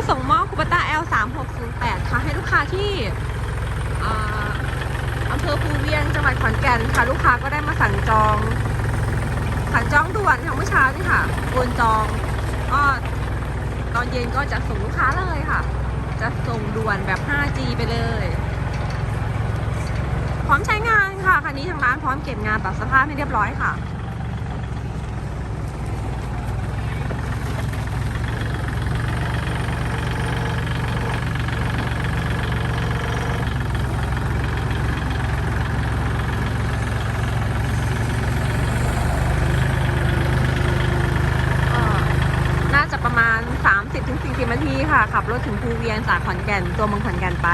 ก็ส่งมอบคูปต้า L 3 6 0 8ค่ะให้ลูกค้าที่อำเภอภูเวียงจังหวัดขอนแก่นค่ะ ลูกค้าก็ได้มาสั่งจอง สั่งจองด่วนค่งเมื่อเช้านี่ค่ะโอนจองก็ตอนเย็นก็จะส่งลูกค้าเลยค่ะ จะส่งด่วนแบบ 5G ไปเลย พร้อมใช้งานค่ะคันนี้ทางร้านพร้อมเก็บงานปรับสภาพให้เรียบร้อยค่ะ มาณ 30-40นาทีค่ะ ขับรถถึงภูเวียงจากขอนแก่นตัวเมืองขอนแก่นไป